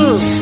Ooh.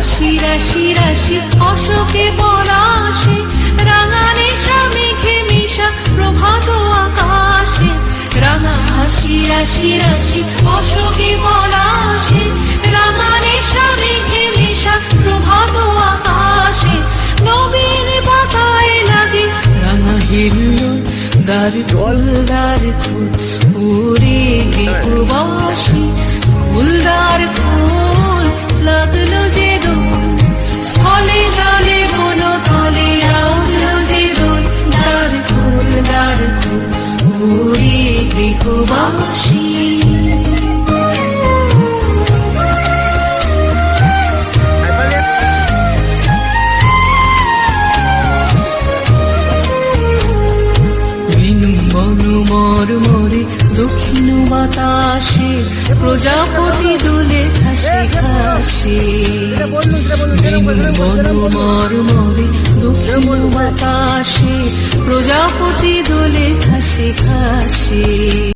রাশি রাশি রাশি, অশোকে বরাশে রাঙা নেশা মেঘে মিশা প্রভাত আকাশে। রাঙা হাসি, রাশি রাশি, অশোকে বরাশে রাঙা নেশা মেঘে মিশা প্রভাত আকাশে। নবীন পাতায় লাগে রাঙা হিল্লুর দার গলদার ফুল, উড়ে দীপবাসী গৃহবাসী বনু মর মরে দক্ষিণ বাতাসে, প্রজাপতি দোলে খাসে খাসে বনু মর মরে দক্ষিণ বাতাসে, প্রজাপতি দোলে খাসে